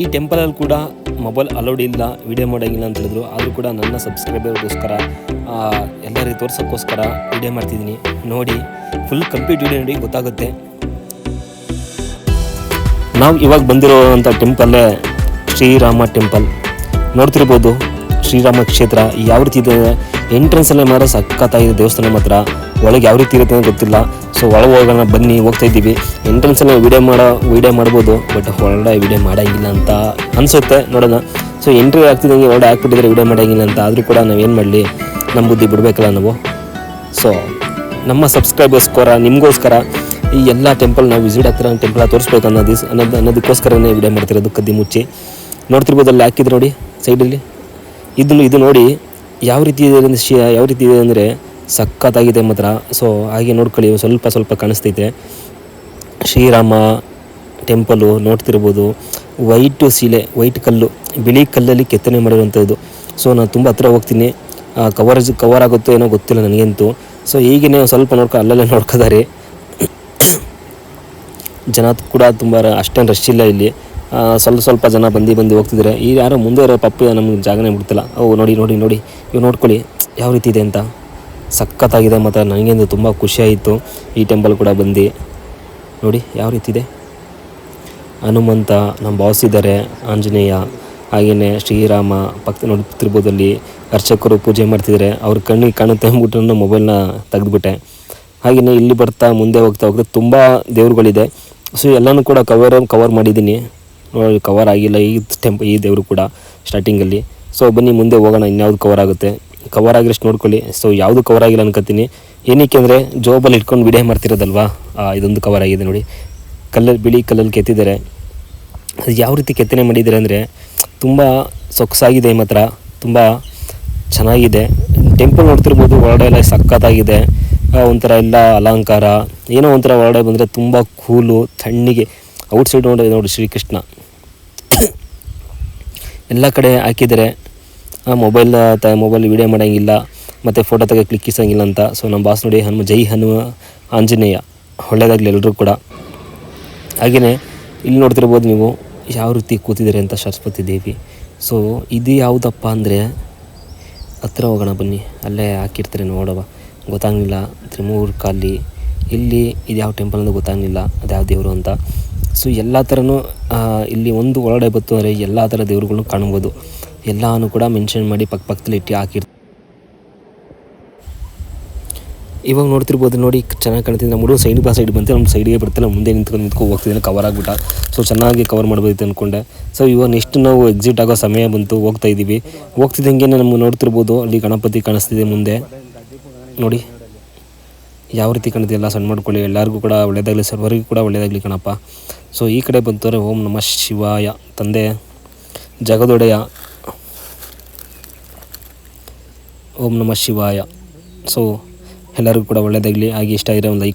ಈ ಟೆಂಪಲಲ್ಲಿ ಕೂಡ mobile allowed ಇಲ್ಲ, ವಿಡಿಯೋ ಮಾಡೋಂಗಿಲ್ಲ ಅಂತ ಹೇಳಿದ್ರು. ಆದರೂ ಕೂಡ ನನ್ನ ಸಬ್ಸ್ಕ್ರೈಬರ್ಗೋಸ್ಕರ ಎಲ್ಲರಿಗೆ ತೋರ್ಸೋಕ್ಕೋಸ್ಕರ ವಿಡಿಯೋ ಮಾಡ್ತಿದ್ದೀನಿ. ನೋಡಿ ಫುಲ್ ಕಂಪ್ಲೀಟ್ ವಿಡಿಯೋ ನೋಡಿ, ಗೊತ್ತಾಗುತ್ತೆ. ನಾವು ಇವಾಗ ಬಂದಿರೋವಂಥ ಟೆಂಪಲ್ಲೇ ಶ್ರೀರಾಮ ಟೆಂಪಲ್. ನೋಡ್ತಿರ್ಬೋದು, ಶ್ರೀರಾಮ ಕ್ಷೇತ್ರ ಯಾವ ರೀತಿ ಇದೆ? ಎಂಟ್ರೆನ್ಸಲ್ಲೇ ಮಾತ್ರ ಸಖತ್ತಾಗಿದೆ ದೇವಸ್ಥಾನ ಮಾತ್ರ. ಒಳಗೆ ಯಾವ ರೀತಿ ಇರುತ್ತೆ ಅಂತ ಗೊತ್ತಿಲ್ಲ. ಸೊ ಒಳಗೆ ಹೋಗೋಣ, ಬನ್ನಿ, ಹೋಗ್ತಾ ಇದ್ದೀವಿ. ಎಂಟ್ರೆನ್ಸಲ್ಲೇ ವಿಡಿಯೋ ಮಾಡೋ ವೀಡಿಯೋ ಮಾಡ್ಬೋದು. ಬಟ್ ಹೊರಗಡೆ ವಿಡಿಯೋ ಮಾಡೋಂಗಿಲ್ಲ ಅಂತ ಅನಿಸುತ್ತೆ ನೋಡೋಣ. ಸೊ ಎಂಟ್ರಿ ಆಗ್ತಿದ್ದಂಗೆ ಒಳಗಡೆ ಹಾಕ್ಬಿಟ್ಟಿದ್ರೆ ವಿಡಿಯೋ ಮಾಡೋಂಗಿಲ್ಲ ಅಂತ. ಆದರೂ ಕೂಡ ನಾವೇನು ಮಾಡಲಿ? ನಮ್ಮ ಬುದ್ಧಿ ಬಿಡಬೇಕಲ್ಲ ನಾವು. ಸೊ ನಮ್ಮ ಸಬ್ಸ್ಕ್ರೈಬರ್ಸ್ಕೋರ ನಿಮಗೋಸ್ಕರ ಈ ಎಲ್ಲ ಟೆಂಪಲ್ ನಾವು ವಿಸಿಟ್ ಆಗ್ತಿರೋ ಟೆಂಪಲ್ ತೋರಿಸ್ಬೇಕು ಅನ್ನೋದು ಅನ್ನೋದು, ಅನ್ನೋದಕ್ಕೋಸ್ಕರನೇ ವಿಡಿಯೋ ಮಾಡ್ತಿರೋದು ಕದ್ದಿ ಮುಚ್ಚಿ ನೋಡ್ತಿರ್ಬೋದು ಅಲ್ಲಿ ಹಾಕಿದ್ರು ನೋಡಿ ಸೈಡಲ್ಲಿ ಇದನ್ನು, ಇದು ನೋಡಿ ಯಾವ ರೀತಿ ಇದೆ ಅಂದರೆ ಶಿ ಯಾವ ರೀತಿ ಇದೆ ಅಂದರೆ ಸಖತ್ತಾಗಿದೆ ಮಾತ್ರ. ಸೊ ಹಾಗೆ ನೋಡ್ಕೊಳ್ಳಿ ಸ್ವಲ್ಪ ಸ್ವಲ್ಪ ಕಾಣಿಸ್ತೈತೆ. ಶ್ರೀರಾಮ ಟೆಂಪಲು ನೋಡ್ತಿರ್ಬೋದು. ವೈಟು ಸೀಲೆ ವೈಟ್ ಕಲ್ಲು, ಬಿಳಿ ಕಲ್ಲಲ್ಲಿ ಕೆತ್ತನೆ ಮಾಡಿರುವಂಥದ್ದು ಸೊ ನಾನು ತುಂಬ ಹತ್ರ ಹೋಗ್ತೀನಿ. ಕವರ್ ಕವರ್ ಆಗುತ್ತೋ ಏನೋ ಗೊತ್ತಿಲ್ಲ ನನಗಂತೂ. ಸೊ ಈಗಿನೇ ಸ್ವಲ್ಪ ನೋಡ್ಕೊ ಅಲ್ಲಲ್ಲೇ ನೋಡ್ಕೋತಾರೆ. ಜನ ಕೂಡ ತುಂಬ ಅಷ್ಟೇನು ರಶ್ ಇಲ್ಲ ಇಲ್ಲಿ. ಸ್ವಲ್ಪ ಸ್ವಲ್ಪ ಜನ ಬಂದು ಬಂದು ಹೋಗ್ತಿದ್ದಾರೆ ಈಗ ಯಾರೋ ಮುಂದೆ ಇರೋ ಪಪ್ಪು ನಮ್ಗೆ ಜಾಗನೇ ಬಿಡ್ತಿಲ್ಲ. ಓ, ನೋಡಿ ನೋಡಿ ನೋಡಿ ಇವು ನೋಡ್ಕೊಳ್ಳಿ, ಯಾವ ರೀತಿ ಇದೆ ಅಂತ. ಸಖತ್ತಾಗಿದೆ ಮತ್ತು ನನಗೆಂದು ತುಂಬ ಖುಷಿಯಾಯಿತು ಈ ಟೆಂಪಲ್ ಕೂಡ ಬಂದು. ನೋಡಿ, ಯಾವ ರೀತಿ ಇದೆ. ಹನುಮಂತ, ನಮ್ಮ ಬಾಸ್ ಇದ್ದಾರೆ, ಆಂಜನೇಯ ಹಾಗೆಯೇ ಶ್ರೀರಾಮ ಪಕ್ಕ ನೋಡ್ತಿರ್ಬೋದಲ್ಲಿ ಅರ್ಚಕರು ಪೂಜೆ ಮಾಡ್ತಿದ್ದಾರೆ. ಅವ್ರ ಕಣ್ಣಿಗೆ ಕಾಣುತ್ತೆ ಅಂದ್ಬಿಟ್ಟು ನಾನು ಮೊಬೈಲ್ನ ತೆಗೆದುಬಿಟ್ಟೆ. ಹಾಗೆಯೇ ಇಲ್ಲಿ ಬರ್ತಾ, ಮುಂದೆ ಹೋಗ್ತಾ ಹೋಗ್ತಾ ತುಂಬ ದೇವ್ರುಗಳಿದೆ. ಸೊ ಎಲ್ಲನೂ ಕೂಡ ಕವರ್ ಕವರ್ ಮಾಡಿದ್ದೀನಿ. ನೋಡಿ ಕವರ್ ಆಗಿಲ್ಲ, ಈ ಟೆಂಪ್ ಈ ದೇವರು ಕೂಡ ಸ್ಟಾರ್ಟಿಂಗಲ್ಲಿ ಸೊ ಬನ್ನಿ, ಮುಂದೆ ಹೋಗೋಣ, ಇನ್ಯಾವುದು ಕವರ್ ಆಗುತ್ತೆ. ಕವರ್ ಆಗಿರೋಷ್ಟು ನೋಡ್ಕೊಳ್ಳಿ. ಸೊ ಯಾವುದು ಕವರ್ ಆಗಿಲ್ಲ ಅನ್ಕೋತೀನಿ ಏನಕ್ಕೆ ಅಂದರೆ, ಜೋಬಲ್ಲಿ ಇಟ್ಕೊಂಡು ವಿಡಿಯೋ ಮಾಡ್ತಿರೋದಲ್ವಾ? ಇದೊಂದು ಕವರ್ ಆಗಿದೆ ನೋಡಿ. ಕಲ್ಲಲ್ಲಿ ಬಿಳಿ ಕಲ್ಲಲ್ಲಿ ಕೆತ್ತಿದ್ದಾರೆ. ಅದು ಯಾವ ರೀತಿ ಕೆತ್ತನೆ ಮಾಡಿದ್ದಾರೆ ಅಂದರೆ, ತುಂಬ ಸೊಗಸಾಗಿದೆ ಮಾತ್ರ. ತುಂಬ ಚೆನ್ನಾಗಿದೆ. ಟೆಂಪಲ್ ನೋಡ್ತಿರ್ಬೋದು, ಒಳಗಡೆ ಎಲ್ಲ ಸಕ್ಕತ್ತಾಗಿದೆ ಒಂಥರ ಎಲ್ಲ ಅಲಂಕಾರ. ಏನೋ ಒಂಥರ ಒಳಗಡೆ ಬಂದರೆ ತುಂಬ ಕೂಲು, ತಣ್ಣಿಗೆ. ಔಟ್ಸೈಡ್ ನೋಡಿ ನೋಡಿ ಶ್ರೀಕೃಷ್ಣ. ಎಲ್ಲ ಕಡೆ ಹಾಕಿದ್ದಾರೆ ಮೊಬೈಲ್ ತ ಮೊಬೈಲ್ ವೀಡಿಯೋ ಮಾಡೋಂಗಿಲ್ಲ, ಮತ್ತು ಫೋಟೋ ತೆಗೆ ಕ್ಲಿಕ್ಕಿಸೋಂಗಿಲ್ಲ ಅಂತ. ಸೊ ನಮ್ಮ ಬಾಸ್ ನೋಡಿ, ಹನುಮ, ಜೈ ಹನುಮ, ಆಂಜನೇಯ ಒಳ್ಳೆಯದಾಗಲಿ ಎಲ್ಲರೂ ಕೂಡ. ಹಾಗೆಯೇ ಇಲ್ಲಿ ನೋಡ್ತಿರ್ಬೋದು ನೀವು, ಯಾವ ರೀತಿ ಕೂತಿದ್ದೀರಿ ಅಂತ ಸರಸ್ವತಿ ದೇವಿ. ಸೊ ಇದು ಯಾವುದಪ್ಪ ಅಂದರೆ ಹತ್ತಿರ ಹೋಗೋಣ ಬನ್ನಿ, ಅಲ್ಲೇ ಹಾಕಿರ್ತಾರೆ ನೋಡವ ಗೊತ್ತಾಗಲಿಲ್ಲ ತ್ರಿಮೂರ್ ಕಾಲಿ ಇಲ್ಲಿ, ಇದು ಯಾವ ಟೆಂಪಲ್ ಅಂತ ಗೊತ್ತಾಗಲಿಲ್ಲ ಅದು ಯಾವ ದೇವರು ಅಂತ. ಸೊ ಎಲ್ಲ ಥರನೂ ಇಲ್ಲಿ ಒಂದು ಒಳಗಡೆ ಬತ್ತು ಅಂದರೆ ಎಲ್ಲ ಥರ ದೇವ್ರುಗಳನ್ನು ಕಾಣ್ಬೋದು. ಎಲ್ಲನೂ ಕೂಡ ಮೆನ್ಷನ್ ಮಾಡಿ ಪಕ್ಕ ಪಕ್ಕದಲ್ಲಿ ಇಟ್ಟು ಹಾಕಿರ್ತಾರೆ ಇವಾಗ ನೋಡ್ತಿರ್ಬೋದು ನೋಡಿ, ಚೆನ್ನಾಗಿ ಕಾಣ್ತಿದ್ದೆ ನಮ್ಮ ಹುಡುಗ ಸೈಡ್ ಬಾ ಸೈಡ್ ಬಂತು ನಮ್ಮ ಸೈಡಿಗೆ ಬರ್ತಿಲ್ಲ, ಮುಂದೆ ನಿಂತ್ಕೊಂಡು ನಿಂತ್ಕೊಂಡು ಹೋಗ್ತಿದ್ದಾನೆ ಕವರ್ ಆಗಿಬಿಟ್ಟ. ಸೊ ಚೆನ್ನಾಗಿ ಕವರ್ ಮಾಡ್ಬೋದಿತ್ತು ಅಂದ್ಕೊಂಡೆ ಸೊ ಇವಾಗ ನೆಕ್ಸ್ಟ್ ನಾವು ಎಕ್ಸಿಟ್ ಆಗೋ ಸಮಯ ಬಂತು, ಹೋಗ್ತಾ ಇದ್ದೀವಿ ಹೋಗ್ತಿದ್ದಂಗೆ ನಮ್ಗೆ ನೋಡ್ತಿರ್ಬೋದು, ಅಲ್ಲಿ ಗಣಪತಿ ಕಾಣಿಸ್ತಿದೆ ಮುಂದೆ. ನೋಡಿ, ಯಾವ ರೀತಿ ಕಾಣ್ತಿದೆ, ಎಲ್ಲ ಸಣ್ಣ ಮಾಡ್ಕೊಳ್ಳಿ. ಎಲ್ಲರಿಗೂ ಕೂಡ ಒಳ್ಳೆಯದಾಗಲಿ ಸರ್ವರಿಗೂ ಕೂಡ ಒಳ್ಳೆಯದಾಗಲಿ ಕಣಪ್ಪ. ಸೊ ಈ ಕಡೆ ಬಂತಂದರೆ ಓಂ ನಮಃ ಶಿವಾಯ, ತಂದೆ ಜಗದೊಡೆಯ. ಓಂ ನಮಃ ಶಿವಾಯ. ಸೊ ಎಲ್ಲರಿಗೂ ಕೂಡ ಒಳ್ಳೆಯದಾಗಲಿ ಹಾಗೆ ಇಷ್ಟ ಆಗಿರೋ ಒಂದು ಲೈಕ್